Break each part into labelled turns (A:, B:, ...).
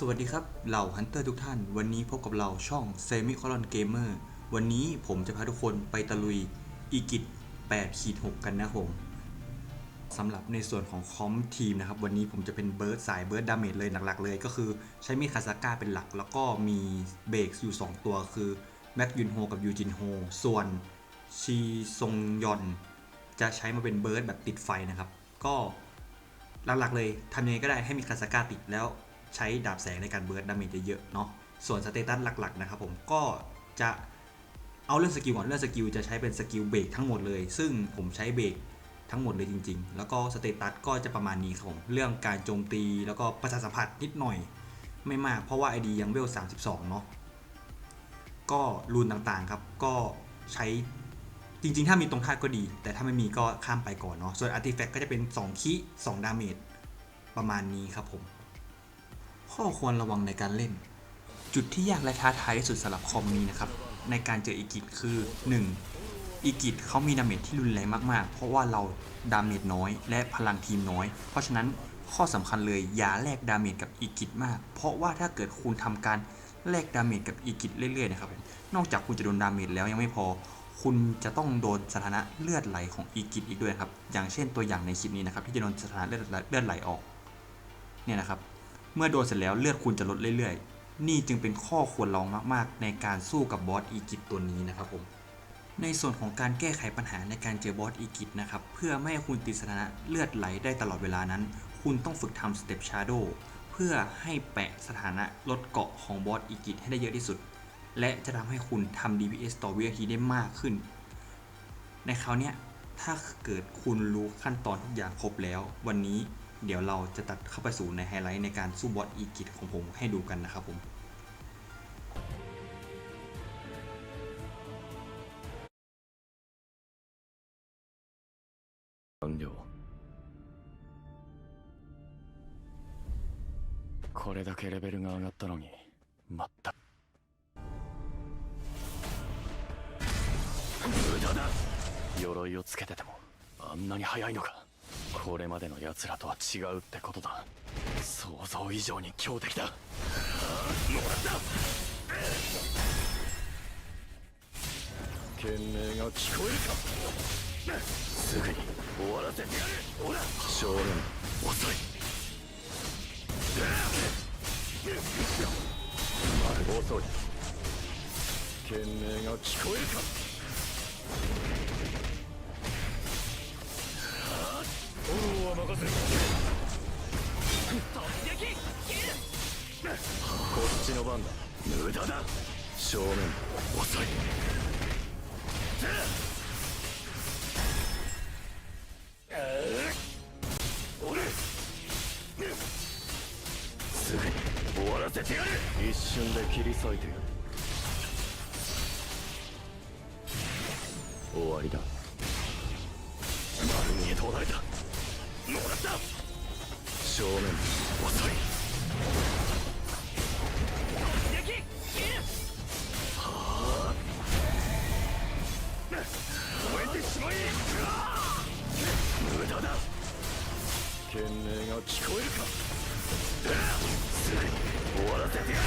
A: สวัสดีครับเหล่าฮันเตอร์ทุกท่าน วันนี้พบกับเราช่อง Semi Colon Gamer วันนี้ผมจะพาทุกคนไปตะลุยอีกิจ8ขีด6กันนะครับผมสำหรับในส่วนของคอมทีมนะครับ วันนี้ผมจะเป็นเบิร์ดสายเบิร์ดดาเมจเลยหลักๆ เลย ก็คือใช้มีดคาซาก้าเป็นหลัก แล้วก็มีเบรกอยู่ 2 ตัวคือแม็กยุนโฮกับยูจินโฮส่วนชีซงยอน จะใช้มาเป็นเบิร์ดแบบติดไฟนะครับ ก็หลักๆเลยทำยังไงก็ได้ให้มีคาซาก้าติดแล้ว ใช้ดาบแสงในการเบิร์ดดาเมจเยอะๆเนาะส่วนสเตตัสหลักๆนะครับผมก็จะเอาเรื่องสกิลก่อนเรื่องสกิลจะใช้เป็นสกิลเบรกทั้งหมดเลย ซึ่งผมใช้เบรกทั้งหมดเลยจริง ๆ แล้วก็สเตตัสก็จะประมาณนี้ครับผมเรื่องการโจมตีแล้วก็ประสาสัมผัสนิดหน่อยไม่มากเพราะว่า ID ยังเวล 32 เนาะก็รูนต่างๆครับ ก็ใช้จริงๆ ถ้ามีตรงธาก็ดี แต่ถ้าไม่มีก็ข้ามไปก่อนเนาะส่วนอาร์ติแฟกต์ก็จะเป็น 2 คี2ดาเมจประมาณนี้ครับผม ข้อควรระวังในการเล่น จุดที่ยากและท้าทายที่สุดสำหรับคอมนี้นะครับ ในการเจออีกิจคือ 1. อีกิจเขามีดาเมจที่รุนแรงมากๆ เพราะว่าเราดาเมจน้อย และพลังทีมน้อย เพราะฉะนั้นข้อสำคัญเลยอย่าแลกดาเมจกับอีกิจมาก เพราะว่าถ้าเกิดคุณทำการแลกดาเมจกับอีกิจเรื่อยๆนะครับนอกจากคุณจะโดนดาเมจแล้วยังไม่พอ คุณจะต้องโดนสถานะเลือดไหลของอีกิจอีกด้วยครับ อย่างเช่นตัวอย่างในคลิปนี้นะครับที่จะโดนสถานะเลือดเลือดไหลออกเนี่ยนะครับ เมื่อโดนเสร็จแล้วเลือดคุณจะลดเรื่อยๆ นี่จึงเป็นข้อควรระวังมากๆ ในการสู้กับบอสอีกิจตัวนี้นะครับผม ในส่วนของการแก้ไขปัญหาในการเจอบอสอีกิจนะครับ เพื่อไม่ให้คุณติดสถานะเลือดไหลได้ตลอดเวลานั้น คุณต้องฝึกทำสเต็ปชาร์โดเพื่อให้แปะสถานะลดเกาะของบอสอีกิจให้ได้เยอะที่สุด และจะทำให้คุณทำ DPS ต่อวินาทีได้มากขึ้น ในคราวนี้ถ้าเกิดคุณรู้ขั้นตอนทุกอย่างครบแล้ว วันนี้ เดี๋ยวเราจะตัดเข้าไปสู่ในไฮไลท์ในการสู้บอสอีกิจของผมให้ดูกันนะครับผม
B: 完了これだけレベルが上がったのにまった無駄だ鎧をつけててもあんなに速いのか これまでの奴らとは違うってことだ。想像以上に強敵だ。もらった。懸命が聞こえるか。すぐに終わらせてやる少年遅い。遅い。懸命が聞こえるかすぐに終わらせてやる一瞬で切り裂いてやる終わりだ丸見えとられた正面遅いはあ燃えてしまえ無駄だ懸命が聞こえるかすぐに終わらせてやる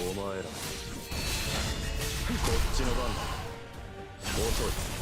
B: お前らこっちの番だ。遅い。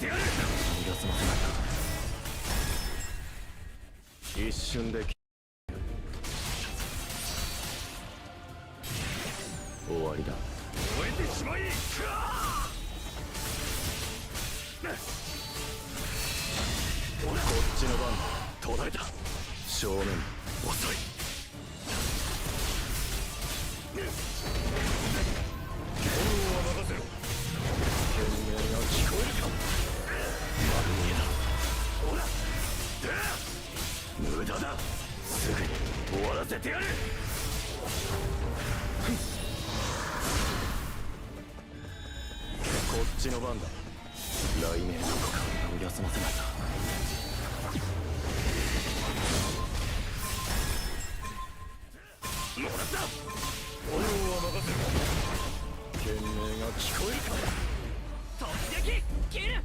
B: てやる逃がすませない一瞬で終わりだ。燃えてしまいこっちの番途絶えた。正面。遅い。炎は任せろ。懸命が聞こえるか無駄だ。すぐに終わらせてやるこっちの番だ。雷鳴どこかを休ませないともらった炎は任せる懸命が聞こえるか突撃切る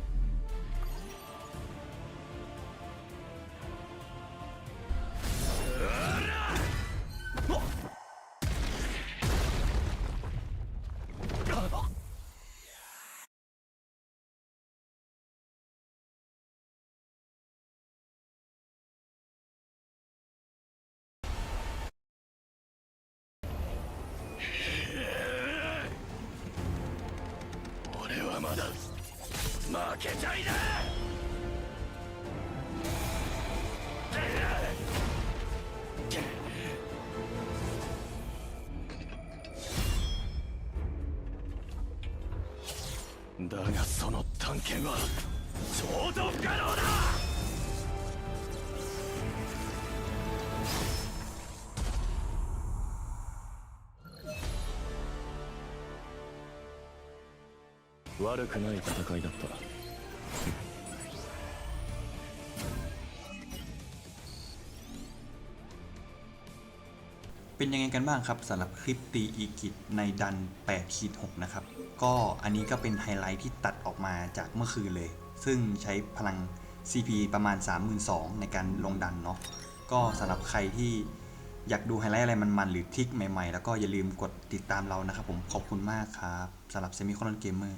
B: まだ負けちゃいなだがその探検は超度不可能だ悪くない戦いだった
A: เป็นยังไงกันบ้างครับสำหรับคลิปตีอีกิจในดัน8ขีด6นะครับ ก็อันนี้ก็เป็นไฮไลท์ที่ตัดออกมาจากเมื่อคืนเลย ซึ่งใช้พลัง CP ประมาณ 32,000ในการลงดันเนาะก็สำหรับใครที่อยากดูไฮไลท์อะไรมันๆ หรือทริกใหม่ๆ แล้วก็อย่าลืมกดติดตามเรานะครับผมขอบคุณมากครับสำหรับ Semi c o l o n Gamer